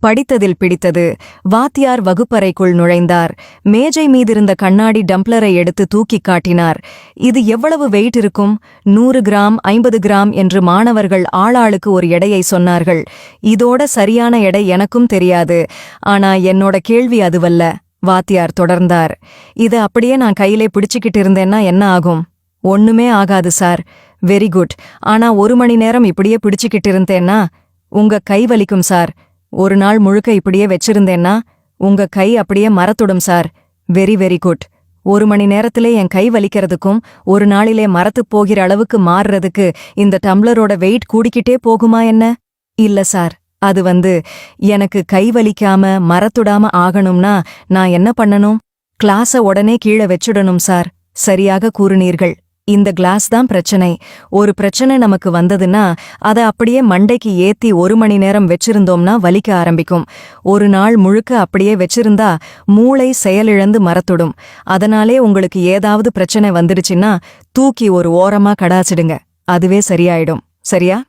படித்ததில் பிடித்தது. வாத்தியார் வகுப்பறைக்குள் நுழைந்தார். மேஜை மீதிருந்த கண்ணாடி டம்ப்ளரை எடுத்து தூக்கிக் காட்டினார். இது எவ்வளவு வெயிட் இருக்கும்? நூறு கிராம் ஐம்பது கிராம்? என்று மாணவர்கள் ஆளாளுக்கு ஒரு எடையை சொன்னார்கள். இதோட சரியான எடை எனக்கும் தெரியாது. ஆனா என்னோட கேள்வி அதுவல்ல வாத்தியார் தொடர்ந்தார். இது அப்படியே நான் கையிலே பிடிச்சுக்கிட்டு இருந்தேன்னா என்ன ஆகும்? ஒண்ணுமே ஆகாது சார். Very good. ஆனா ஒரு மணி நேரம் இப்படியே பிடிச்சுக்கிட்டு இருந்தேன்னா உங்க கை வலிக்கும் சார். ஒரு நாள் முழுக்க இப்படியே வச்சிருந்தேன்னா உங்க கை அப்படியே மரத்துடும் சார். வெரி வெரி குட் ஒரு மணி நேரத்திலே என் கை வலிக்கிறதுக்கும் ஒரு நாளிலே மரத்து போகிற அளவுக்கு மாறுறதுக்கு இந்த டம்ளரோட வெயிட் கூடிக்கிட்டே போகுமா என்ன? இல்ல சார். அது வந்து எனக்கு கை வலிக்காம மரத்துடாம ஆகணும்னா நான் என்ன பண்ணணும்? கிளாஸ உடனே கீழே வச்சுடணும் சார். சரியாக கூறுனீர்கள். இந்த கிளாஸ் தான் பிரச்சனை. ஒரு பிரச்சனை நமக்கு வந்ததுன்னா அத அப்படியே மண்டைக்கு ஏத்தி ஒரு மணி நேரம் வச்சிருந்தோம்னா வலிக்க ஆரம்பிக்கும். ஒரு நாள் முழுக்க அப்படியே வச்சிருந்தா மூளை செயலிழந்து மறத்துடும் அதனாலே உங்களுக்கு ஏதாவது பிரச்சனை வந்துடுச்சுன்னா தூக்கி ஒரு ஓரமா கடாச்சிடுங்க. அதுவே சரியாயிடும். சரியா?